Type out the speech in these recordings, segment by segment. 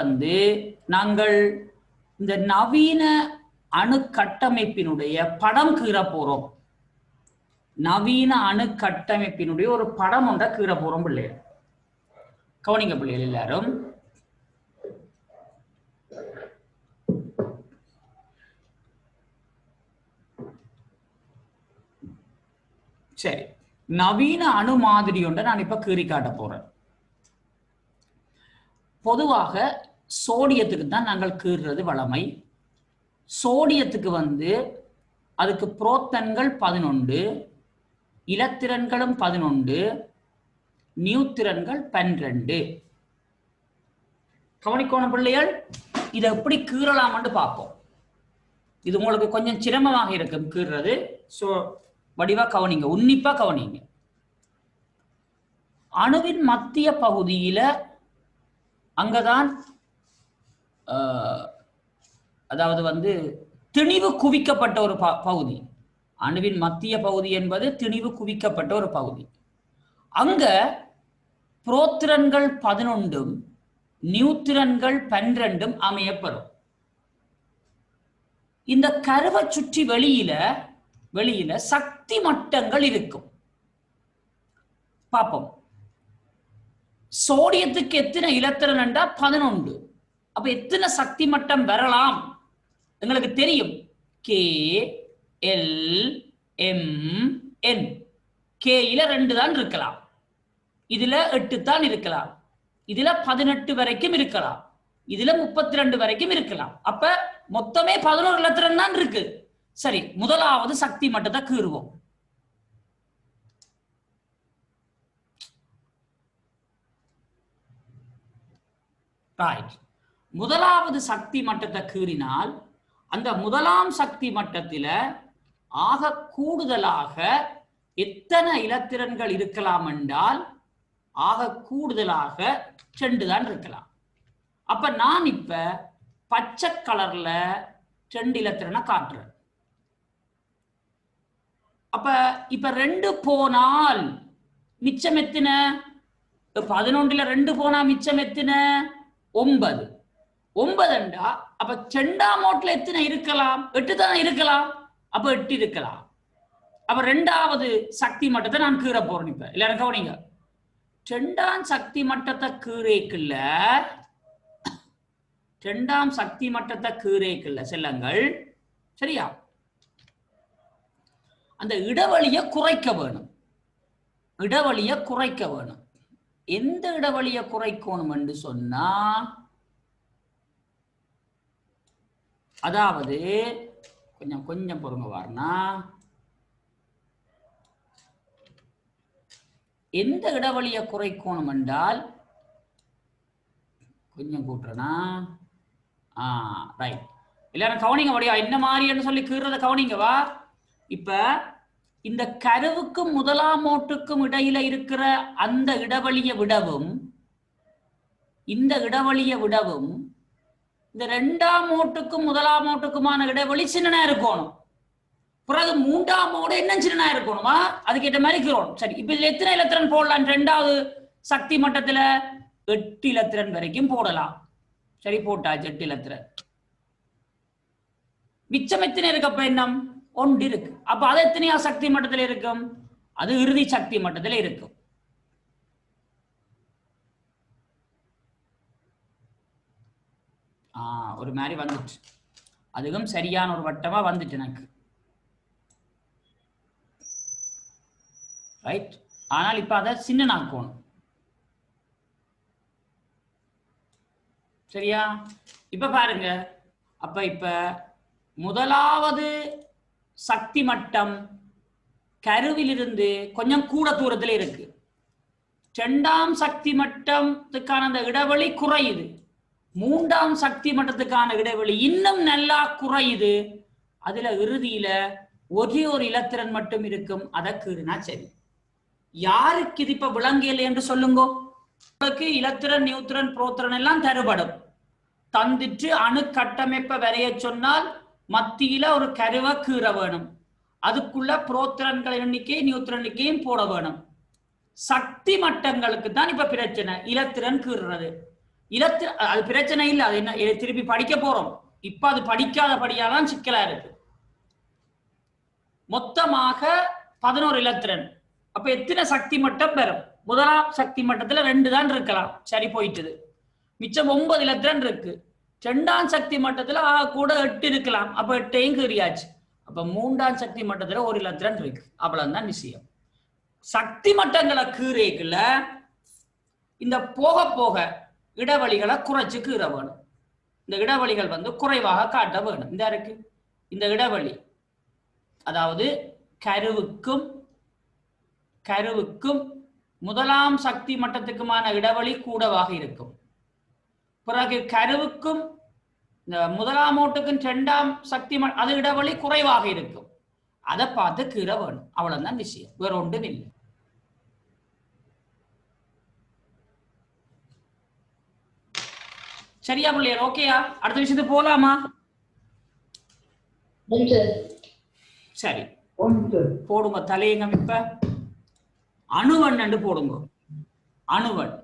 வந்து நாங்கள் இந்த நவீன அணு கட்டமைப்பினுடைய படம் கீற போறோம். நவீன அணு கட்டமைப்பினுடைய ஒரு படம் ஒன்றை கீற போறோம் பிள்ளைகள். கவனிங்க பிள்ளைகள் எல்லாரும். சரி நவீன அணு மாதிரி ஒன்றை நான் இப்ப கீறி காட்ட போறேன். பொதுவாக சோடியத்துக்கு தான் நாங்கள் கீறுறது வளமை. சோடியத்துக்கு வந்து அதுக்கு புரோத்தன்கள் பதினொன்று இலத்திரன்களும் பதினொன்று நியூத்திரன்கள் பன்னிரண்டு. கவனிக்கோண பிள்ளைகள் இதை எப்படி கீறலாம்னு பார்ப்போம். இது உங்களுக்கு கொஞ்சம் சிரமமாக இருக்கும் கீறுறது. ஸோ வடிவா கவனிங்க உன்னிப்பா கவனிங்க. அணுவின் மத்திய பகுதியில அங்கதான் அதாவது வந்து திணிவு குவிக்கப்பட்ட ஒரு ப- பகுதி. அணுவின் மத்திய பகுதி என்பது திணிவு குவிக்கப்பட்ட ஒரு பகுதி. அங்க புரோத்திரன்கள் பதினொன்றும் நியூத்திரன்கள் பன்னிரண்டும் அமையப்படும். இந்த கருவை சுற்றி வெளியில வெளியில சக்தி மட்டங்கள் இருக்கும். பார்ப்போம். சோடியத்துக்கு எத்தனை இலத்திரன் என்றா பதினொன்று. அப்ப எத்தனை சக்தி மட்டம் வரலாம்? எங்களுக்கு தெரியும். கே எல் எம் என் கேயில ரெண்டு தான் இருக்கலாம். இதுல எட்டு தான் இருக்கலாம். இதுல பதினெட்டு வரைக்கும் இருக்கலாம். இதுல முப்பத்தி ரெண்டு வரைக்கும் இருக்கலாம். அப்ப மொத்தமே பதினோரு லட்சம் தான் இருக்கு. சரி முதலாவது சக்தி மட்டத்தை கீறுவோம். ரைட் முதலாவது சக்தி மட்டத்தை கீறினால் அந்த முதலாம் சக்தி மட்டத்தில ஆக கூடுதலாக எத்தனை இலத்திரன்கள் இருக்கலாம் என்றால் ஆக கூடுதலாக செண்டு தான் இருக்கலாம். அப்ப நான் இப்ப பச்சை கலர்ல ரெண்டு இலத்திரனை காட்டுறேன். அப்ப இப்ப ரெண்டு போனால் மிச்சம் எத்தின? பதினொன்றுல ரெண்டு போனா மிச்சம் எத்தின? ஒன்பது. ஒன்பதுண்டா? அப்ப செண்டாம் மோட்ல எத்தனை இருக்கலாம்? எட்டு தானே இருக்கலாம்? அப்ப எட்டு இருக்கலாம். அப்ப ரெண்டாவது சக்தி மட்டத்தை நான் கீற போறேன் இப்ப. எல்லாரும் கவனிங்க. ரெண்டாம் சக்தி மட்டத்தை கீறேக்குள்ள ரெண்டாம் சக்தி மட்டத்தை கீறேக்குள்ள செல்லங்கள் சரியா? அந்த இடைவெளியை குறைக்க வேணும். இடைவெளியை குறைக்க வேணும். எந்த இடைவெளியை குறைக்கணும் என்று சொன்னா அதாவது கொஞ்சம் கொஞ்சம் பொறுங்க வாருனா எந்த இடைவெளியை குறைக்கணும் என்றால் கொஞ்சம் கூட்டுறனா. ஆ ரைட் எல்லாரும் கவனிங்க வழியா என்ன மாதிரின்னு சொல்லி கீறத கவனிங்கவா இப்ப இந்த கருவுக்கும் முதலாம் ஓட்டுக்கும் இடையில இருக்கிற அந்த இடைவெளியை விடவும் இந்த இடைவெளியை விடவும் இந்த ரெண்டாம் ஓட்டுக்கும் முதலாம் ஓட்டுக்குமான இடைவெளி சின்னனா இருக்கணும். பிறகு மூன்றாம் ஓடு என்ன சின்னனா இருக்கணுமா? அதுக்கேற்ற மாதிரி கீறணும் சரி இப்ப இதுல எத்தனை இலத்திரன் போடலாம்? ரெண்டாவது சக்தி மட்டத்துல எட்டு இலத்திரன் வரைக்கும் போடலாம். சரி போட்டாச்சு எட்டு இலத்திரன். மிச்சம் எத்தனை இருக்கப்ப என்ன ஒன்று இருக்கு. அப்ப அது எத்தனையா சக்தி மட்டத்தில் இருக்கும்? அது இறுதி சக்தி மட்டத்தில் இருக்கும் ஆ ஒரு மாதிரி வந்துட்டு அதுவும் சரியான ஒரு வட்டமா வந்துட்டு எனக்கு. ரைட் ஆனால் இப்ப அதை சின்ன சின்னனாக்கணும். சரியா? இப்ப பாருங்க. அப்ப இப்ப முதலாவது சக்தி மட்டம் கருவிலிருந்து கொஞ்சம் கூட தூரத்துல இருக்கு. இரண்டாம் சக்தி மட்டத்துக்கான அந்த இடைவெளி குறையுது. மூன்றாம் சக்தி மட்டத்துக்கான இடைவெளி இன்னும் நல்லா குறையுது. அதுல இறுதியில ஒரே ஒரு இலத்திரன் மட்டும் இருக்கும். அதை கீறுனா சரி. யாருக்கு இது இப்ப விளங்கியல் என்று சொல்லுங்க? உங்களுக்கு இலத்திரன் நியூத்திரன் புரோத்திரன் எல்லாம் தருபடும். தந்துட்டு அணு கட்டமைப்பை வரைய சொன்னால் மத்தியில ஒரு கருவை கீற வேணும். அதுக்குள்ள புரோத்திரன்கள் எண்ணிக்கை நியூத்திரன் போட வேணும். சக்தி மட்டங்களுக்கு தான் இப்ப பிரச்சனை. இலத்திரன் கீறுறது. இலத்திர அது பிரச்சனை இல்லை. அது என்ன திருப்பி படிக்க போறோம். இப்ப அது படிக்காதபடியாதான் சிக்கலா இருக்கு. மொத்தமாக பதினோரு இலத்திரன். அப்ப எத்தனை சக்தி மட்டம் பெறும்? முதலாம் சக்தி மட்டத்துல ரெண்டு தான் இருக்கலாம். சரி போயிட்டுது. மிச்சம் ஒன்பது இலத்திரன் இருக்கு. ரெண்டாம் சக்தி மட்டத்துல ஆ, கூட எட்டு இருக்கலாம். அப்ப எட்டையும் கீறியாச்சு. அப்ப மூன்றாம் சக்தி மட்டத்துல ஒரு இலத்திரன் இருக்கு. அவ்வளவுதான் விஷயம். சக்தி மட்டங்களை கீறேக்குள்ள இந்த போக போக இடைவெளிகளை குறைச்சு கீற வேணும். இந்த இடைவெளிகள் வந்து குறைவாக காட்ட வேணும். இந்த இருக்கு. இந்த இடைவெளி. அதாவது கருவுக்கும் கருவுக்கும் முதலாம் சக்தி மட்டத்துக்குமான இடைவெளி கூடவாக இருக்கும். பிறகு கருவுக்கும் இந்த முதலாம் ஓட்டுக்கும் இரண்டாம் சக்தி ம- அது இடைவெளி குறைவாக இருக்கும். அதை பார்த்து கீற வேணும். அவ்வளவுதான் விஷயம். வேற ஒன்றும் இல்லை. சரியா பிள்ளையர் ஓகேயா அடுத்த விஷயத்துக்கு போலாமா? சரி. போடுங்க தலையங்கம் இப்ப. அணுவன் என்று போடுங்க. அணுவன்.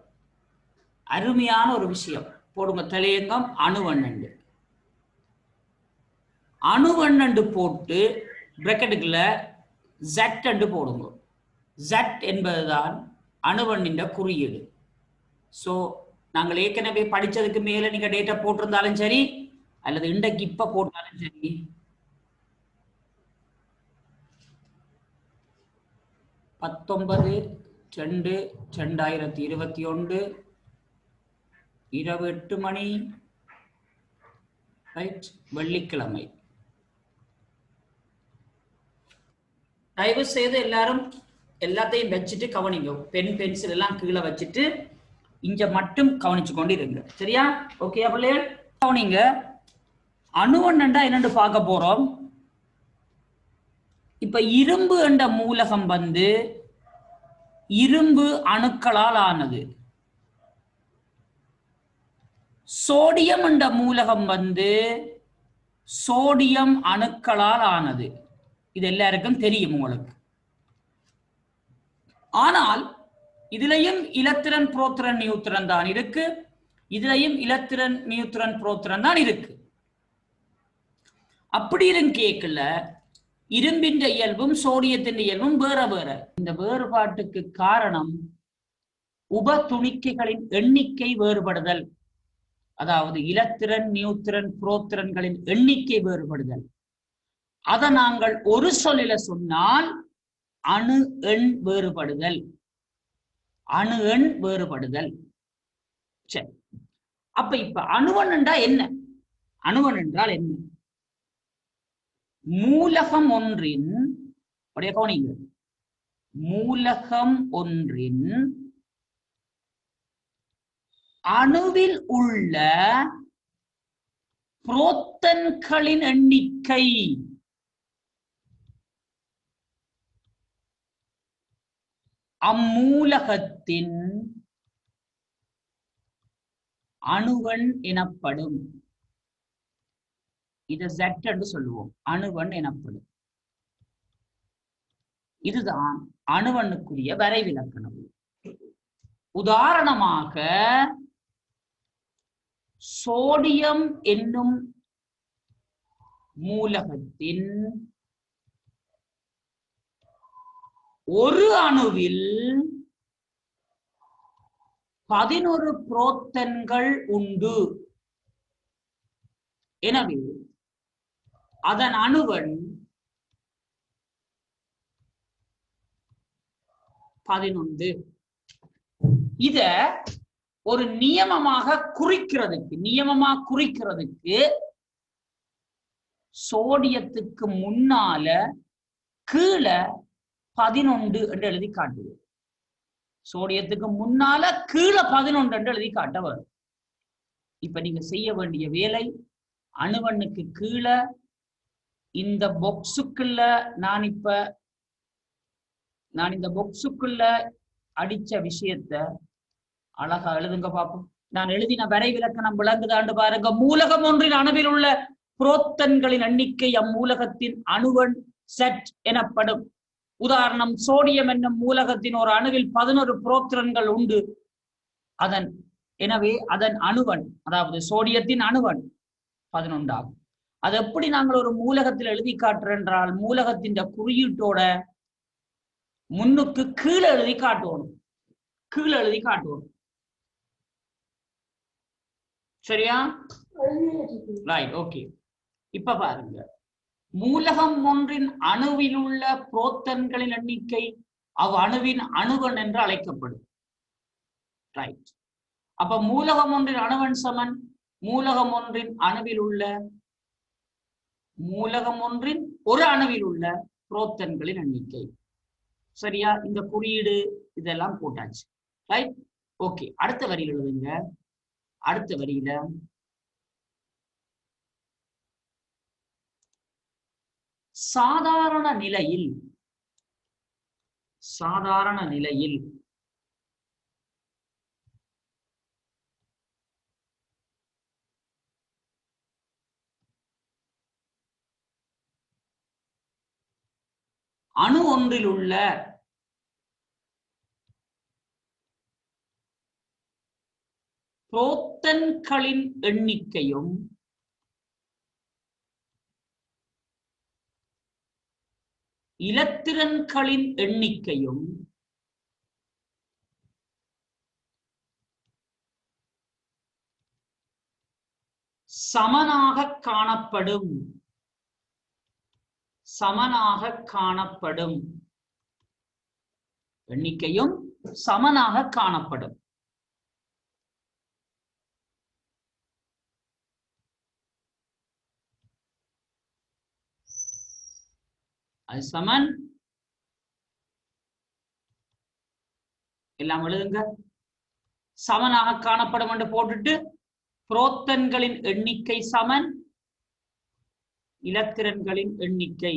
அருமையான ஒரு விஷயம். போடுங்க தலையங்கம் அணுவன் என்று. அணுவன் என்று போட்டு பிராக்கெட்டுக்குள்ள ஜட் என்று போடுங்க. ஜட் என்பதுதான் அணுவண்ணின் குறியீடு. ஸோ நாங்கள் ஏற்கனவே படிச்சதுக்கு மேல நீங்க டேட்டா போட்டிருந்தாலும் சரி அல்லது இன்றைக்கு இப்ப போட்டாலும் சரி. பத்தொன்பது ரெண்டு ரெண்டாயிரத்தி இருபத்தி ஒன்று இரவு எட்டு மணி ரைட் வெள்ளிக்கிழமை. தயவு செய்து எல்லாரும் எல்லாத்தையும் வச்சுட்டு கவனிங்க. பென் பென்சில் எல்லாம் கீழே வச்சுட்டு இங்க மட்டும் கவனிச்சு கொண்டு இருங்க சரியா ஓகே பிள்ளைகள் கவனிங்க. அணுவண்ணண்டா என்னன்னு பார்க்க போறோம். இப்ப இரும்பு என்ற மூலகம் வந்து இரும்பு அணுக்களால் ஆனது. சோடியம் என்ற மூலகம் வந்து சோடியம் அணுக்களால் ஆனது. இது எல்லாருக்கும் தெரியும் உங்களுக்கு. ஆனால் இதுலயும் இலத்திரன் புரோத்திரன் நியூத்திரன் தான் இருக்கு. இதுலயும் இலத்திரன் நியூத்திரன் புரோத்திரன் தான் இருக்கு. அப்படி இருந்து கேட்கல இரும்பின் இயல்பும் சோடியத்தின் இயல்பும் வேற வேற. இந்த வேறுபாட்டுக்கு காரணம் உப துணிக்கைகளின் எண்ணிக்கை வேறுபடுதல். அதாவது இலத்திரன் நியூத்திரன் புரோத்திரன்களின் எண்ணிக்கை வேறுபடுதல். அதை நாங்கள் ஒரு சொல்லில சொன்னால் அணு எண் வேறுபடுதல். அணு எண் வேறுபடுதல். சரி. அப்ப இப்ப அணுவன் என்றால் என்ன? அணுவன் என்றால் என்ன? மூலகம் ஒன்றின் அப்படியே கவனிங்க. மூலகம் ஒன்றின் அணுவில் உள்ள புரோத்தன்களின் எண்ணிக்கை. அம்மூலகத்தின் அணுவன் எனப்படும். இத Z என்று சொல்லுவோம். அணுவன் எனப்படும். இதுதான் அணுவனுக்குரிய வரைவிலக்கணம். உதாரணமாக சோடியம் என்னும் மூலகத்தின் ஒரு அணுவில் பதினொரு புரோத்தன்கள் உண்டு. எனவே அதன் அணுவன் பதினொன்று. இத ஒரு நியமமாக குறிக்கிறதுக்கு நியமமா குறிக்கிறதுக்கு சோடியத்துக்கு முன்னால கீழே பதினொன்று என்று எழுதி காட்டுது சோடியத்துக்கு முன்னால கீழே பதினொன்று என்று எழுதி காட்ட வரும். இப்ப நீங்க செய்ய வேண்டிய வேலை அணுவண்ணுக்கு கீழே இந்த பொக்ஸுக்குள்ள நான் இப்ப நான் இந்த பொக்ஸுக்குள்ள அடிச்ச விஷயத்த அழகா எழுதுங்க பாப்போம். நான் எழுதின வரை விளக்கணம் விளங்குதாண்டு பாருங்க. மூலகம் ஒன்றின் அணுவில் உள்ள புரோத்தன்களின் எண்ணிக்கை அம்மூலகத்தின் அணுவன் செட் எனப்படும். உதாரணம் சோடியம் என்னும் மூலகத்தின் ஒரு அணுவில் பதினொரு புரோத்திரன்கள் உண்டு. அதன் எனவே அதன் அணுவன் அதாவது சோடியத்தின் அணுவன் பதினொன்றாகும். அது எப்படி நாங்கள் ஒரு மூலகத்தில் எழுதி காட்டுறோம் என்றால் மூலகத்தின் குறியீட்டோட முன்னுக்கு கீழே எழுதி காட்டுவோம் கீழே எழுதி காட்டுவோம் சரியா? ரைட் ஓகே இப்ப பாருங்க. மூலகம் ஒன்றின் அணுவில் உள்ள புரோத்தன்களின் எண்ணிக்கை அவ் அணுவின் அணுவன் என்று அழைக்கப்படும். ரைட் அப்ப மூலகம் ஒன்றின் அணுவன் சமன். மூலகம் ஒன்றின் அணுவில் உள்ள மூலகம் ஒன்றின் ஒரு அணுவில் உள்ள புரோத்தன்களின் எண்ணிக்கை. சரியா? இந்த குறியீடு இதெல்லாம் போட்டாச்சு. ரைட் ஓகே அடுத்த வரியில் எழுதுங்க. அடுத்த வரியில சாதாரண நிலையில் சாதாரண நிலையில் அணு ஒன்றில் உள்ள புரோத்தன்களின் எண்ணிக்கையும் இலத்திரன்களின் எண்ணிக்கையும் சமனாக காணப்படும். சமனாக காணப்படும். எண்ணிக்கையும் சமனாக காணப்படும். சமன். எல்லாம் எழுதுங்க. சமனாக காணப்படும் என்று போட்டுட்டு புரோத்தன்களின் எண்ணிக்கை சமன் இலத்திரன்களின் எண்ணிக்கை.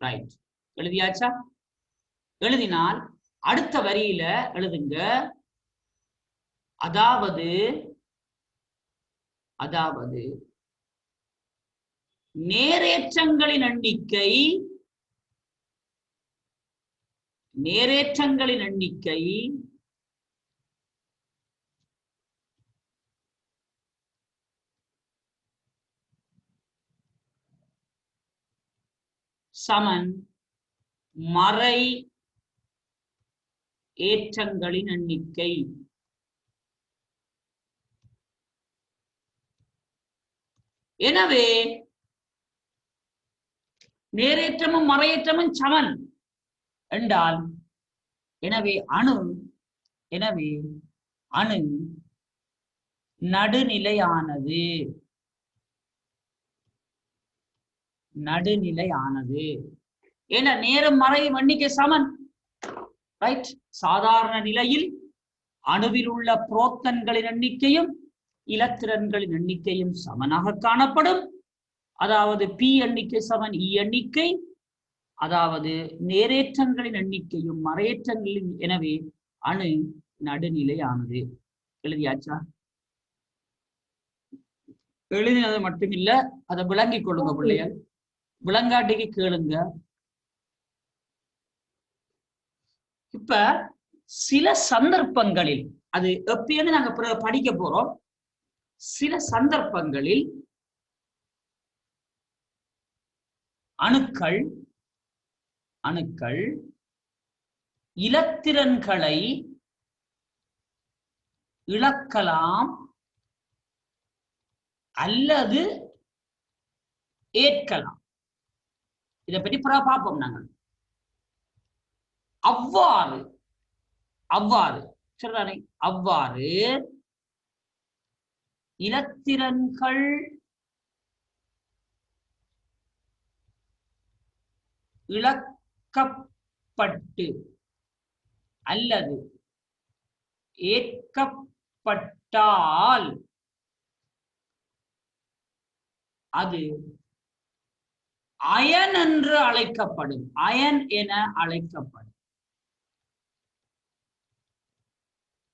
ரைட் எழுதியாச்சா? எழுதினால் அடுத்த வரியில எழுதுங்க. அதாவது அதாவது நேரேற்றங்களின் எண்ணிக்கை நேரேற்றங்களின் எண்ணிக்கை சமன் மறை ஏற்றங்களின் எண்ணிக்கை. எனவே நேரேற்றமும் மறையேற்றமும் சமன் என்றால் எனவே அணு எனவே அணு நடுநிலையானது. நடுநிலையானது. என நேரம் மறை எண்ணிக்கை சமன். ரைட் சாதாரண நிலையில் அணுவில் உள்ள புரோத்தன்களின் எண்ணிக்கையும் இலத்திரன்களின் எண்ணிக்கையும் சமனாக காணப்படும். அதாவது பி எண்ணிக்கை சமன் இ எண்ணிக்கை. அதாவது நேரேற்றங்களின் எண்ணிக்கையும் மறையேற்றங்களின் எனவே அணு நடுநிலையானது. எழுதியாச்சா? எழுதினது மட்டுமில்ல அதை விளங்கிக் கொள்ளுங்க பிள்ளைகள் விளங்காட்டிக்கு கேளுங்க. இப்ப சில சந்தர்ப்பங்களில் அது எப்பயுமே நாங்க படிக்க போறோம். சில சந்தர்ப்பங்களில் அணுக்கள் அணுக்கள் இலத்திரன்களை இழக்கலாம் அல்லது ஏற்கலாம். இதை பற்றி பார்ப்போம் நாங்கள். அவ்வாறு அவ்வாறு சொல்றானே அவ்வாறு இலத்திரன்கள் இழக்கப்பட்டு அல்லது ஏற்கப்பட்டால் அது அயன் என்று அழைக்கப்படும். அயன் என அழைக்கப்படும்.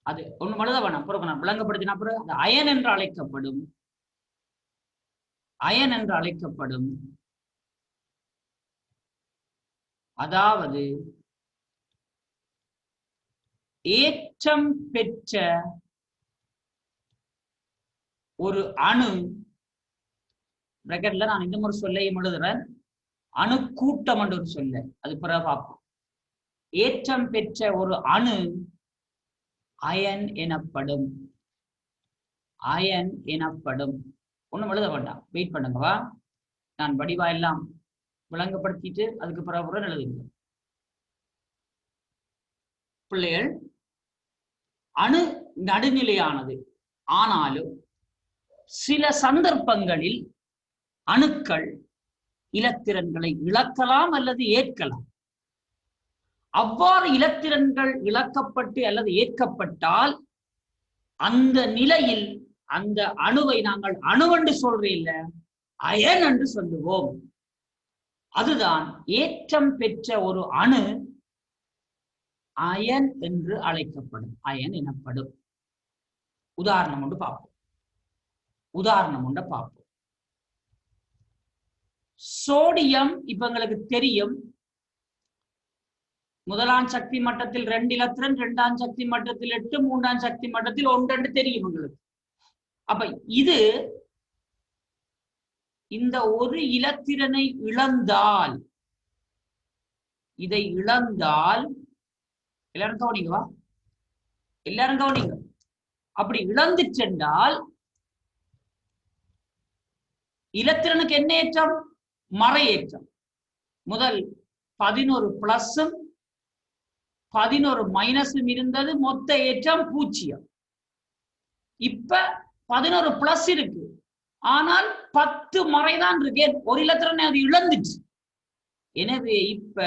அது ஒண்ணு மழுத வேணாம் பிறகு நான் விளங்கப்படுத்தினா பிறகு அது அயன் என்று அழைக்கப்படும். அயன் என்று அழைக்கப்படும். அதாவது ஏற்றம் பெற்ற ஒரு அணு பிராக்கெட்ல நான் இந்த முறை சொல்லையும் எழுதுறேன். அணு கூட்டம் என்று ஒரு சொல்ல. அது பிறகு பார்ப்போம். ஏற்றம் பெற்ற ஒரு அணு அயன் எனப்படும். அயன் எனப்படும். ஒண்ணும் எழுத வேண்டாம். வெயிட் பண்ணுங்கவா நான் வடிவா எல்லாம் விளங்கப்படுத்திட்டு அதுக்கு பிறகு எழுதுங்க பிள்ளைகள் அணு நடுநிலையானது. ஆனாலும் சில சந்தர்ப்பங்களில் அணுக்கள் இலத்திரன்களை இழக்கலாம் அல்லது ஏற்கலாம். அவ்வாறு இலத்திரன்கள் இழக்கப்பட்டு அல்லது ஏற்கப்பட்டால் அந்த நிலையில் அந்த அணுவை நாங்கள் அணுவென்று சொல்றேன் இல்ல அயன் என்று சொல்லுவோம். அதுதான் ஏற்றம் பெற்ற ஒரு அணு அயன் என்று அழைக்கப்படும். அயன் எனப்படும். உதாரணம் ஒன்று பார்ப்போம். உதாரணம் ஒன்று பார்ப்போம். சோடியம் இப்ப எங்களுக்கு தெரியும் முதலாம் சக்தி மட்டத்தில் ரெண்டு இலத்திரன் ரெண்டாம் சக்தி மட்டத்தில் எட்டு மூன்றாம் சக்தி மட்டத்தில் ஒன்றென்று தெரியும் உங்களுக்கு. அப்ப இது இந்த ஒரு இலத்திரனை இழந்தால் இதை இழந்தால் எல்லாரும் கவனிங்கவா எல்லாரும் கவனிங்க. அப்படி இழந்து சென்றால் இலத்திரனுக்கு என்ன ஏற்றம்? மறை ஏற்றம் முதல் பதினோரு பிளஸும் பதினோரு மைனஸும் இருந்தது மொத்த ஏற்றம் பூஜ்ஜியம். இப்ப பதினோரு பிளஸ் இருக்கு. ஆனால் பத்து மறைதான் இருக்கு ஒரு இலத்திரனை அது இழந்துச்சு. எனவே இப்ப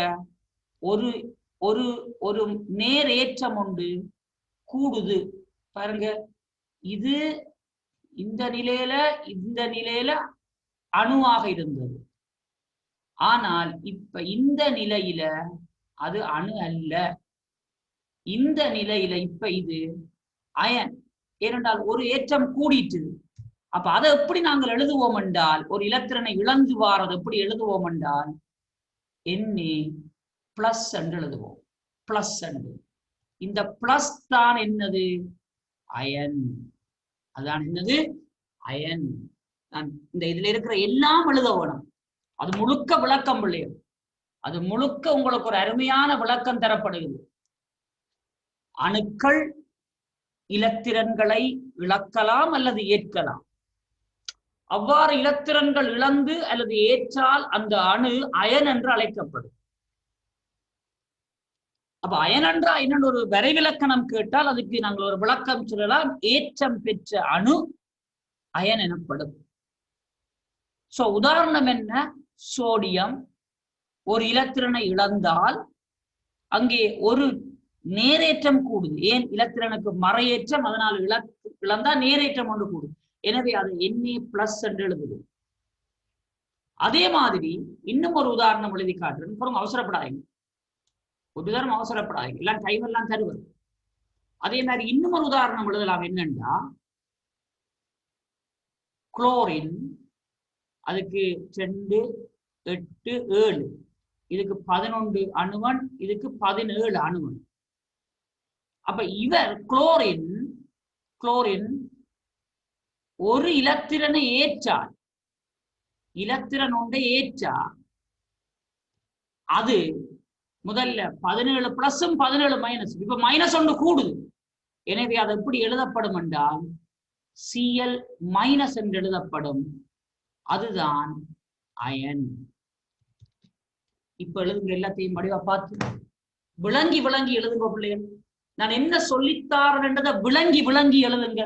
ஒரு ஒரு ஒரு நேர் ஏற்றம் உண்டு. கூடுது. பாருங்க. இது இந்த நிலையில இந்த நிலையில அணுவாக இருந்தது. ஆனால் இப்ப இந்த நிலையில அது அணு அல்ல. இந்த நிலையில இப்ப இது அயன். ஏனென்றால் ஒரு ஏற்றம் கூடிட்டு. அப்ப அதை எப்படி நாங்கள் எழுதுவோம் என்றால் ஒரு இலத்திரனை இழந்து வாரது எப்படி எழுதுவோம் என்றால் எண்ணி பிளஸ் என்று எழுதுவோம். பிளஸ் என்று. இந்த பிளஸ் தான் என்னது? அயன். அதான் என்னது? அயன். நான் இந்த இதுல இருக்கிற எல்லாம் எழுத வேணும். அது முழுக்க விளக்கம் இல்லையோ. அது முழுக்க உங்களுக்கு ஒரு அருமையான விளக்கம் தரப்படுகிறது. அணுக்கள் இலத்திரன்களை இழக்கலாம் அல்லது ஏற்கலாம். அவ்வாறு இலத்திரன்கள் இழந்து அல்லது ஏற்றால் அந்த அணு அயன் என்று அழைக்கப்படும். அப்ப அயன் என்றா என்னன்னு ஒரு வரைவிலக்கணம் கேட்டால் அதுக்கு நாங்கள் ஒரு விளக்கம் சொல்லலாம். ஏற்றம் பெற்ற அணு அயன் எனப்படும். சோ உதாரணம் என்ன? சோடியம் ஒரு இலத்திரனை இழந்தால் அங்கே ஒரு நேரேற்றம் கூடுது ஏன்? இலத்திரனுக்கு மறையேற்றம் அதனால் இழ இழந்தா நேரேற்றம் ஒன்று கூடும். எனவே அது என்ஏ பிளஸ் என்று எழுதுது அதே மாதிரி இன்னும் ஒரு உதாரணம் எழுதி காட்டுறேன். பாருங்க அவசரப்படாதீங்க. ஒரு தரம் அவசரப்படாதீங்க. எல்லாம் டைம் எல்லாம் தருவது. அதே மாதிரி இன்னும் ஒரு உதாரணம் எழுதலாம் என்னன்னா குளோரின் அதுக்கு ரெண்டு எட்டு ஏழு. இதுக்கு பதினொன்று அணுவன் இதுக்கு பதினேழு அணுவன். அப்ப இவர் குளோரின் குளோரின் ஒரு இலத்திரனை ஏற்றால் இலத்திரன் ஒன்றை ஏற்றா அது முதல்ல பதினேழு பிளஸும் பதினேழு மைனஸ் இப்ப மைனஸ் ஒன்று கூடுது. எனவே அது எப்படி எழுதப்படும் என்றால் சிஎல் மைனஸ் என்று எழுதப்படும். அதுதான் அயன் இப்ப எழுதுங்க எல்லாத்தையும் வடிவா பார்த்து விளங்கி விளங்கி எழுதுங்க பிள்ளைகள். நான் என்ன சொல்லித்தாரன்றத விளங்கி விளங்கி எழுதுங்க.